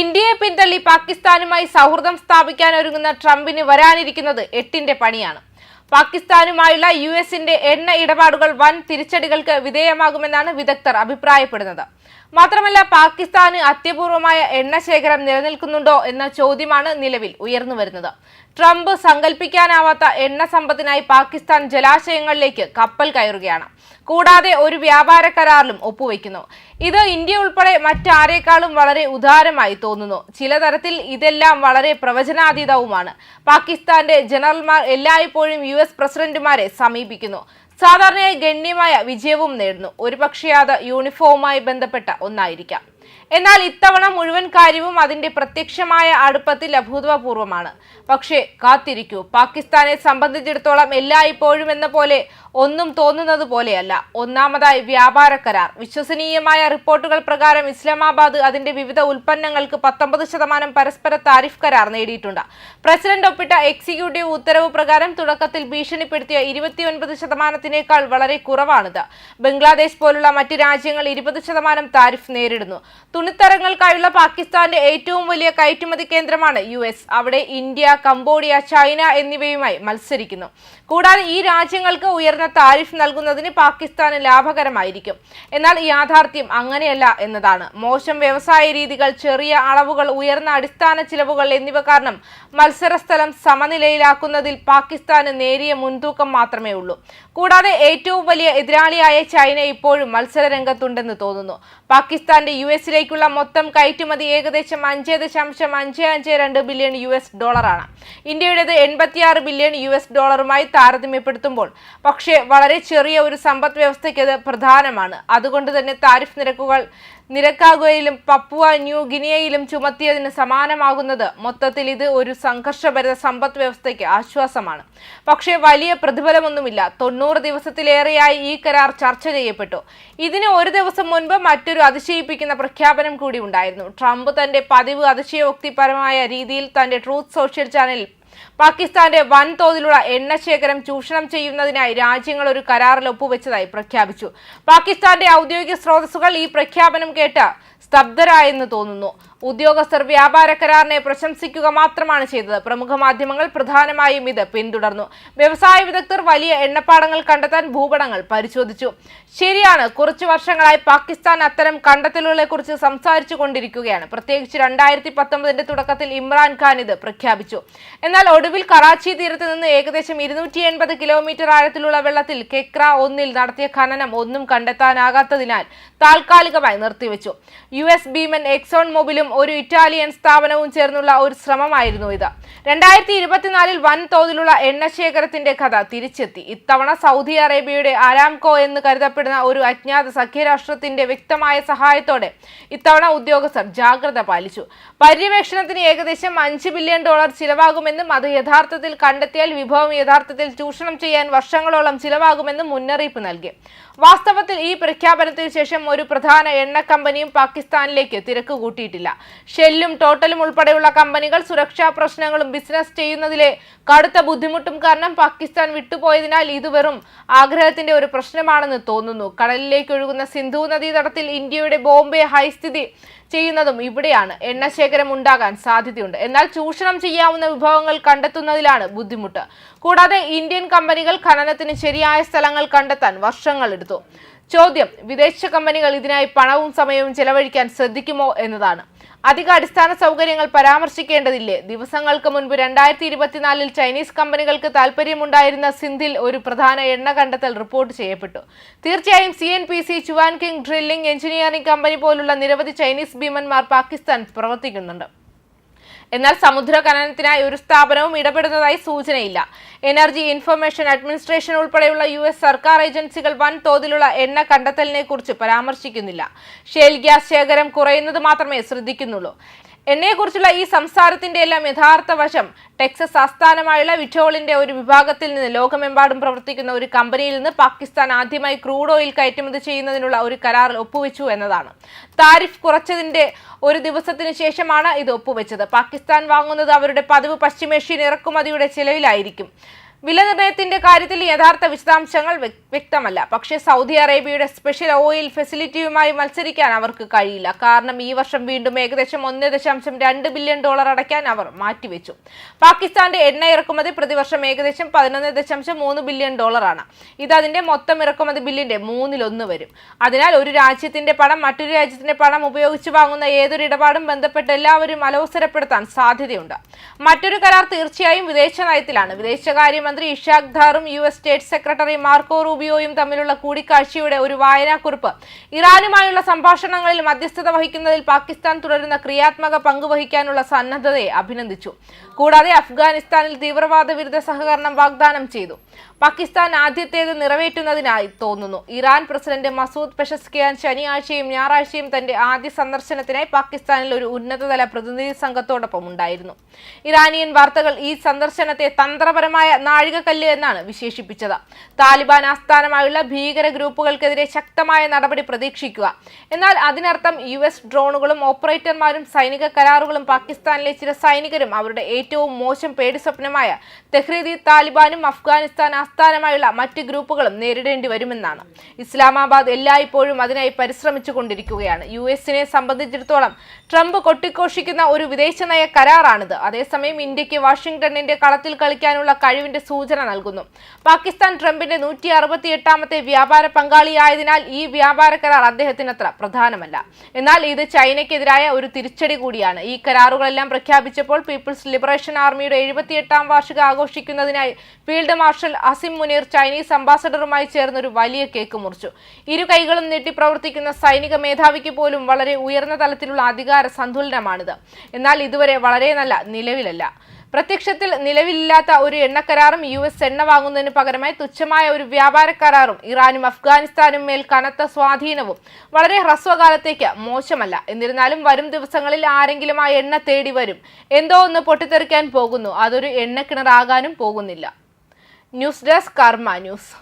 ഇന്ത്യയെ പിന്തള്ളി പാകിസ്ഥാനുമായി സൗഹൃദം സ്ഥാപിക്കാൻ ഒരുങ്ങുന്ന ട്രംപിന് വരാനിരിക്കുന്നത് എട്ടിന്റെ പണിയാണ്. പാകിസ്ഥാനുമായുള്ള യു എസിന്റെ എണ്ണ ഇടപാടുകൾ വൻ തിരിച്ചടികൾക്ക് വിധേയമാകുമെന്നാണ് വിദഗ്ധർ അഭിപ്രായപ്പെടുന്നത്. മാത്രമല്ല പാകിസ്ഥാന് അത്യപൂർവമായ എണ്ണ ശേഖരം നിലനിൽക്കുന്നുണ്ടോ എന്ന ചോദ്യമാണ് നിലവിൽ ഉയർന്നു വരുന്നത്. ട്രംപ് സങ്കല്പിക്കാനാവാത്ത എണ്ണ സമ്പത്തിനായി പാകിസ്ഥാൻ ജലാശയങ്ങളിലേക്ക് കപ്പൽ കയറുകയാണ്. കൂടാതെ ഒരു വ്യാപാര കരാറിലും ഒപ്പുവെക്കുന്നു. ഇത് ഇന്ത്യ ഉൾപ്പെടെ മറ്റാരേക്കാളും വളരെ ഉദാരമായി തോന്നുന്നു. ചില തരത്തിൽ ഇതെല്ലാം വളരെ പ്രവചനാതീതവുമാണ്. പാകിസ്ഥാന്റെ ജനറൽമാർ എല്ലായ്പ്പോഴും യു പ്രസിഡന്റുമാരെ സമീപിക്കുന്നു. സാധാരണയായി ഗണ്യമായ വിജയവും നേടുന്നു. ഒരുപക്ഷെ അത് യൂണിഫോമുമായി ബന്ധപ്പെട്ട ഒന്നായിരിക്കാം. എന്നാൽ ഇത്തവണ മുഴുവൻ കാര്യവും അതിന്റെ പ്രത്യക്ഷമായ അടുപ്പത്തിൽ അഭൂതപൂർവമാണ്. പക്ഷേ കാത്തിരിക്കൂ. പാകിസ്ഥാനെ സംബന്ധിച്ചിടത്തോളം എല്ലായ്പ്പോഴും എന്ന പോലെ ഒന്നും തോന്നുന്നത് പോലെയല്ല. ഒന്നാമതായി വ്യാപാര കരാർ. വിശ്വസനീയമായ റിപ്പോർട്ടുകൾ പ്രകാരം ഇസ്ലാമാബാദ് അതിന്റെ വിവിധ ഉൽപ്പന്നങ്ങൾക്ക് പത്തൊമ്പത് ശതമാനം പരസ്പര താരിഫ് കരാർ നേടിയിട്ടുണ്ട്. പ്രസിഡന്റ് ഒപ്പിട്ട എക്സിക്യൂട്ടീവ് ഉത്തരവ് പ്രകാരം തുടക്കത്തിൽ ഭീഷണിപ്പെടുത്തിയ ഇരുപത്തിയൊൻപത് ശതമാനത്തിനേക്കാൾ വളരെ കുറവാണിത്. ബംഗ്ലാദേശ് പോലുള്ള മറ്റ് രാജ്യങ്ങൾ ഇരുപത് ശതമാനം താരിഫ് നേരിടുന്നു. തുണിത്തരങ്ങൾക്കായുള്ള പാകിസ്ഥാന്റെ ഏറ്റവും വലിയ കയറ്റുമതി കേന്ദ്രമാണ് യു എസ്. അവിടെ ഇന്ത്യ കംബോഡിയ ചൈന എന്നിവയുമായി മത്സരിക്കുന്നു. കൂടാതെ ഈ രാജ്യങ്ങൾക്ക് ഉയർന്ന താരിഫ് നൽകുന്നതിന് പാകിസ്ഥാന് ലാഭകരമായിരിക്കും. എന്നാൽ യാഥാർത്ഥ്യം അങ്ങനെയല്ല എന്നതാണ്. മോശം വ്യവസായ രീതികൾ ചെറിയ അളവുകൾ ഉയർന്ന അടിസ്ഥാന ചിലവുകൾ എന്നിവ കാരണം മത്സരസ്ഥലം സമനിലയിലാക്കുന്നതിൽ പാകിസ്ഥാന് നേരിയ മുൻതൂക്കം മാത്രമേ ഉള്ളൂ. കൂടാതെ ഏറ്റവും വലിയ എതിരാളിയായ ചൈന ഇപ്പോഴും മത്സര രംഗത്തുണ്ടെന്ന് തോന്നുന്നു. പാകിസ്ഥാന്റെ യു എസിലേക്കുള്ള മൊത്തം കയറ്റുമതി ഏകദേശം അഞ്ച് ദശാംശം അഞ്ച് അഞ്ച് രണ്ട് ബില്യൺ യു എസ് ഡോളറാണ്. ഇന്ത്യയുടേത് എൺപത്തിയാറ് ബില്യൺ യു എസ് ഡോളറുമായി താരതമ്യപ്പെടുത്തുമ്പോൾ പക്ഷേ വളരെ ചെറിയ ഒരു സമ്പദ് വ്യവസ്ഥയ്ക്ക് അത് പ്രധാനമാണ്. അതുകൊണ്ട് തന്നെ താരിഫ് നിരക്കുകൾ നിരക്കാകുകയിലും പപ്പുവ ന്യൂ ഗിനിയയിലും ചുമത്തിയതിന് സമാനമാകുന്നത് മൊത്തത്തിൽ ഇത് ഒരു സംഘർഷഭരിത സമ്പദ് വ്യവസ്ഥയ്ക്ക് ആശ്വാസമാണ്. പക്ഷേ വലിയ പ്രതിഫലമൊന്നുമില്ല. തൊണ്ണൂറ് ദിവസത്തിലേറെയായി ഈ കരാർ ചർച്ച ചെയ്യപ്പെട്ടു. ഇതിന് ഒരു ദിവസം മുൻപ് മറ്റൊരു അതിശയിപ്പിക്കുന്ന പ്രഖ്യാപനം കൂടി ഉണ്ടായിരുന്നു. ട്രംപ് തന്റെ പതിവ് അതിശയോക്തിപരമായ രീതിയിൽ തന്റെ ട്രൂത്ത് സോഷ്യൽ ചാനലിൽ പാകിസ്ഥാന്റെ വൻതോതിലുള്ള എണ്ണശേഖരം ചൂഷണം ചെയ്യുന്നതിനായി രാജ്യങ്ങൾ ഒരു കരാറിൽ ഒപ്പുവെച്ചതായി പ്രഖ്യാപിച്ചു. പാകിസ്ഥാന്റെ ഔദ്യോഗിക സ്രോതസ്സുകൾ ഈ പ്രഖ്യാപനം കേട്ട് സ്തബ്ധരായെന്ന് തോന്നുന്നു. ഉദ്യോഗസ്ഥർ വ്യാപാര കരാറിനെ പ്രശംസിക്കുക മാത്രമാണ് ചെയ്തത്. പ്രമുഖ മാധ്യമങ്ങൾ പ്രധാനമായും ഇത് പിന്തുടർന്നു. വ്യവസായ വിദഗ്ധർ വലിയ എണ്ണപ്പാടങ്ങൾ കണ്ടെത്താൻ ഭൂപടങ്ങൾ പരിശോധിച്ചു. ശരിയാണ് കുറച്ചു വർഷങ്ങളായി പാകിസ്ഥാൻ അത്തരം കണ്ടെത്തലുകളെ കുറിച്ച് സംസാരിച്ചു കൊണ്ടിരിക്കുകയാണ്. പ്രത്യേകിച്ച് രണ്ടായിരത്തി പത്തൊമ്പതിന്റെ തുടക്കത്തിൽ ഇമ്രാൻഖാൻ ഇത് പ്രഖ്യാപിച്ചു. എന്നാൽ ഒടുവിൽ കറാച്ചി തീരത്ത് നിന്ന് ഏകദേശം ഇരുന്നൂറ്റി എൺപത് കിലോമീറ്റർ ആഴത്തിലുള്ള വെള്ളത്തിൽ കെക്ര ഒന്നിൽ നടത്തിയ ഖനനം ഒന്നും കണ്ടെത്താനാകാത്തതിനാൽ താൽക്കാലികമായി നിർത്തിവെച്ചു. യു എസ് ഭീമൻ എക്സോൺ മൊബിലും ഒരു ഇറ്റാലിയൻ സ്ഥാപനവും ചേർന്നുള്ള ഒരു ശ്രമമായിരുന്നു ഇത്. രണ്ടായിരത്തി ഇരുപത്തിനാലിൽ വൻ തോതിലുള്ള എണ്ണശേഖരത്തിന്റെ കഥ തിരിച്ചെത്തി. ഇത്തവണ സൗദി അറേബ്യയുടെ അരാംകോ എന്ന് കരുതപ്പെടുന്ന ഒരു അജ്ഞാത സഖ്യരാഷ്ട്രത്തിന്റെ വ്യക്തമായ സഹായത്തോടെ ഇത്തവണ ഉദ്യോഗസ്ഥർ ജാഗ്രത പാലിച്ചു. പര്യവേക്ഷണത്തിന് ഏകദേശം അഞ്ച് ബില്യൺ ഡോളർ ചിലവാകുമെന്നും അത് യഥാർത്ഥത്തിൽ കണ്ടെത്തിയാൽ വിഭവം യഥാർത്ഥത്തിൽ ചൂഷണം ചെയ്യാൻ വർഷങ്ങളോളം ചിലവാകുമെന്നും മുന്നറിയിപ്പ് നൽകി. വാസ്തവത്തിൽ ഈ പ്രഖ്യാപനത്തിന് ശേഷം ഒരു പ്രധാന എണ്ണ കമ്പനിയും പാകിസ്ഥാനിലേക്ക് തിരക്ക് കൂട്ടിയിട്ടില്ല. ഷെല്ലും ടോട്ടലും ഉൾപ്പെടെയുള്ള കമ്പനികൾ സുരക്ഷാ പ്രശ്നങ്ങളും ബിസിനസ് ചെയ്യുന്നതിലെ കടുത്ത ബുദ്ധിമുട്ടും കാരണം പാകിസ്ഥാൻ വിട്ടുപോയതിനാൽ ഇത് വെറും ആഗ്രഹത്തിന്റെ ഒരു പ്രശ്നമാണെന്ന് തോന്നുന്നു. കടലിലേക്ക് ഒഴുകുന്ന സിന്ധു നദീതടത്തിൽ ഇന്ത്യയുടെ ബോംബെ ഹൈസ്ഥിതി ചെയ്യുന്നതും ഇവിടെയാണ്. എണ്ണശേഖരം ഉണ്ടാകാൻ സാധ്യതയുണ്ട്. എന്നാൽ ചൂഷണം ചെയ്യാവുന്ന വിഭവങ്ങൾ കണ്ടെത്തുന്നതിലാണ് ബുദ്ധിമുട്ട്. കൂടാതെ ഇന്ത്യൻ കമ്പനികൾ ഖനനത്തിന് ശരിയായ സ്ഥലങ്ങൾ കണ്ടെത്താൻ വർഷങ്ങൾ എടുത്തു. ചോദ്യം വിദേശ കമ്പനികൾ ഇതിനായി പണവും സമയവും ചെലവഴിക്കാൻ ശ്രദ്ധിക്കുമോ എന്നതാണ്. അധിക അടിസ്ഥാന സൗകര്യങ്ങൾ പരാമർശിക്കേണ്ടതില്ലേ? ദിവസങ്ങൾക്ക് മുൻപ് രണ്ടായിരത്തി ഇരുപത്തിനാലിൽ ചൈനീസ് കമ്പനികൾക്ക് താൽപ്പര്യമുണ്ടായിരുന്ന സിന്ധിൽ ഒരു പ്രധാന എണ്ണ കണ്ടെത്തൽ റിപ്പോർട്ട് ചെയ്യപ്പെട്ടു. തീർച്ചയായും C N P C Chuanqing drilling engineering company പോലുള്ള നിരവധി ചൈനീസ് ഭീമന്മാർ പാകിസ്ഥാൻ പ്രവർത്തിക്കുന്നുണ്ട്. എന്നാൽ സമുദ്ര ഖനനത്തിനായി ഒരു സ്ഥാപനവും ഇടപെടുന്നതായി സൂചനയില്ല. എനർജി ഇൻഫർമേഷൻ അഡ്മിനിസ്ട്രേഷൻ ഉൾപ്പെടെയുള്ള യു എസ് സർക്കാർ ഏജൻസികൾ വൻതോതിലുള്ള എണ്ണ കണ്ടെത്തലിനെ കുറിച്ച് പരാമർശിക്കുന്നില്ല. ഷെയിൽ ഗ്യാസ് ശേഖരം കുറയുന്നത് മാത്രമേ ശ്രദ്ധിക്കുന്നുള്ളൂ. എണ്ണയെക്കുറിച്ചുള്ള ഈ സംസാരത്തിന്റെ എല്ലാം യഥാർത്ഥ വശം ടെക്സസ് ആസ്ഥാനമായുള്ള വിറ്റോളിന്റെ ഒരു വിഭാഗത്തിൽ നിന്ന് ലോകമെമ്പാടും പ്രവർത്തിക്കുന്ന ഒരു കമ്പനിയിൽ നിന്ന് പാകിസ്ഥാൻ ആദ്യമായി ക്രൂഡ് ഓയിൽ കയറ്റുമതി ചെയ്യുന്നതിനുള്ള ഒരു കരാറിൽ ഒപ്പുവെച്ചു എന്നതാണ്. താരിഫ് കുറച്ചതിന്റെ ഒരു ദിവസത്തിന് ശേഷമാണ് ഇത് ഒപ്പുവെച്ചത്. പാകിസ്ഥാൻ വാങ്ങുന്നത് അവരുടെ പതിവ് പശ്ചിമേഷ്യൻ ഇറക്കുമതിയുടെ ചെലവിലായിരിക്കും. വിലനിർണയത്തിന്റെ കാര്യത്തിൽ യഥാർത്ഥ വിശദാംശങ്ങൾ വ്യക്തമല്ല. പക്ഷേ സൗദി അറേബ്യയുടെ സ്പെഷ്യൽ ഓയിൽ ഫെസിലിറ്റിയുമായി മത്സരിക്കാൻ അവർക്ക് കഴിയില്ല. കാരണം ഈ വർഷം വീണ്ടും ഏകദേശം ഒന്ന് ദശാംശം രണ്ട് ബില്യൺ ഡോളർ അടയ്ക്കാൻ അവർ മാറ്റിവെച്ചു. പാകിസ്ഥാന്റെ എണ്ണ ഇറക്കുമതി പ്രതിവർഷം ഏകദേശം പതിനൊന്ന് ദശാംശം മൂന്ന് ബില്യൺ ഡോളറാണ് ഇത് അതിന്റെ മൊത്തം ഇറക്കുമതി ബില്ലിന്റെ മൂന്നിലൊന്ന് വരും. അതിനാൽ ഒരു രാജ്യത്തിന്റെ പണം മറ്റൊരു രാജ്യത്തിന്റെ പണം ഉപയോഗിച്ച് വാങ്ങുന്ന ഏതൊരു ഇടപാടും ബന്ധപ്പെട്ട് എല്ലാവരും അലോസരപ്പെടുത്താൻ സാധ്യതയുണ്ട്. മറ്റൊരു കരാർ തീർച്ചയായും വിദേശ നയത്തിലാണ്. വിദേശകാര്യമന്ത്രി Ishaq ധാറും U S state secretary Marco റൂബിയോയും തമ്മിലുള്ള കൂടിക്കാഴ്ചയുടെ ഒരു വായനാക്കുറിപ്പ്. ഇറാനുമായുള്ള സംഭാഷണങ്ങളിൽ മധ്യസ്ഥത വഹിക്കുന്നതിൽ പാകിസ്ഥാൻ തുടരുന്ന ക്രിയാത്മക പങ്കുവഹിക്കാനുള്ള സന്നദ്ധതയെ അഭിനന്ദിച്ചു. കൂടാതെ അഫ്ഗാനിസ്ഥാനിൽ തീവ്രവാദ വിരുദ്ധ സഹകരണം വാഗ്ദാനം ചെയ്തു. പാകിസ്ഥാൻ ആദ്യത്തേത് നിറവേറ്റുന്നതിനായി തോന്നുന്നു. ഇറാൻ പ്രസിഡന്റ് മസൂദ് പെഷസ്കിയാൻ ശനിയാഴ്ചയും ഞായറാഴ്ചയും തന്റെ ആദ്യ സന്ദർശനത്തിനായി പാകിസ്ഥാനിൽ ഒരു ഉന്നതതല പ്രതിനിധി സംഘത്തോടൊപ്പം ഉണ്ടായിരുന്നു. ഇറാനിയൻ വാർത്തകൾ ഈ സന്ദർശനത്തെ തന്ത്രപരമായ നാഴികക്കല്ല് എന്നാണ് വിശേഷിപ്പിച്ചത്. താലിബാൻ ആസ്ഥാനമായുള്ള ഭീകര ഗ്രൂപ്പുകൾക്കെതിരെ ശക്തമായ നടപടി പ്രതീക്ഷിക്കുക. എന്നാൽ അതിനർത്ഥം യു എസ് ഡ്രോണുകളും ഓപ്പറേറ്റർമാരും സൈനിക കരാറുകളും പാകിസ്ഥാനിലെ ചില സൈനികരും അവരുടെ ഏറ്റവും മോശം പേടി സ്വപ്നമായ തെഹ്രീദി താലിബാനും അഫ്ഗാനിസ്ഥാൻ ആസ്ഥാനമായുള്ള മറ്റ് ഗ്രൂപ്പുകളും നേരിടേണ്ടി വരുമെന്നാണ്. ഇസ്ലാമാബാദ് എല്ലായ്പ്പോഴും അതിനായി പരിശ്രമിച്ചു കൊണ്ടിരിക്കുകയാണ്. യു എസിനെ സംബന്ധിച്ചിടത്തോളം ട്രംപ് കൊട്ടിഘോഷിക്കുന്ന ഒരു വിദേശനയ കരാറാണിത്. അതേസമയം ഇന്ത്യയ്ക്ക് വാഷിംഗ്ടണിന്റെ കളത്തിൽ കളിക്കാനുള്ള കഴിവിന്റെ സൂചന നൽകുന്നു. പാകിസ്ഥാൻ ട്രംപിന്റെ നൂറ്റി അറുപത്തി എട്ടാമത്തെ വ്യാപാര പങ്കാളിയായതിനാൽ ഈ വ്യാപാര കരാർ അദ്ദേഹത്തിന് അത്ര പ്രധാനമല്ല. എന്നാൽ ഇത് ചൈനയ്ക്കെതിരായ ഒരു തിരിച്ചടി കൂടിയാണ്. ഈ കരാറുകളെല്ലാം പ്രഖ്യാപിച്ചപ്പോൾ പീപ്പിൾസ് ലിബറേഷൻ ആർമിയുടെ എഴുപത്തിയെട്ടാം വാർഷിക ആഘോഷിക്കുന്നതിനായി field marshal Asim Munir Chinese അംബാസഡറുമായി ചേർന്ന് ഒരു വലിയ കേക്ക് മുറിച്ചു. ഇരു കൈകളും നീട്ടി പ്രവർത്തിക്കുന്ന സൈനിക മേധാവിക്ക് പോലും വളരെ ഉയർന്ന തലത്തിലുള്ള അധികാര സന്തുലനമാണിത്. എന്നാൽ ഇതുവരെ വളരെ നല്ല നിലവിലല്ല. പ്രത്യക്ഷത്തിൽ നിലവിലില്ലാത്ത ഒരു എണ്ണക്കരാറും യു എസ് എണ്ണ വാങ്ങുന്നതിന് പകരമായി തുച്ഛമായ ഒരു വ്യാപാര കരാറും ഇറാനും അഫ്ഗാനിസ്ഥാനും മേൽ കനത്ത സ്വാധീനവും വളരെ ഹ്രസ്വകാലത്തേക്ക് മോശമല്ല. എന്നിരുന്നാലും വരും ദിവസങ്ങളിൽ ആരെങ്കിലും ആ എണ്ണ തേടി വരും. എന്തോ ഒന്ന് പൊട്ടിത്തെറിക്കാൻ പോകുന്നു. അതൊരു എണ്ണക്കിണറാകാനും പോകുന്നില്ല. News desk Karma news.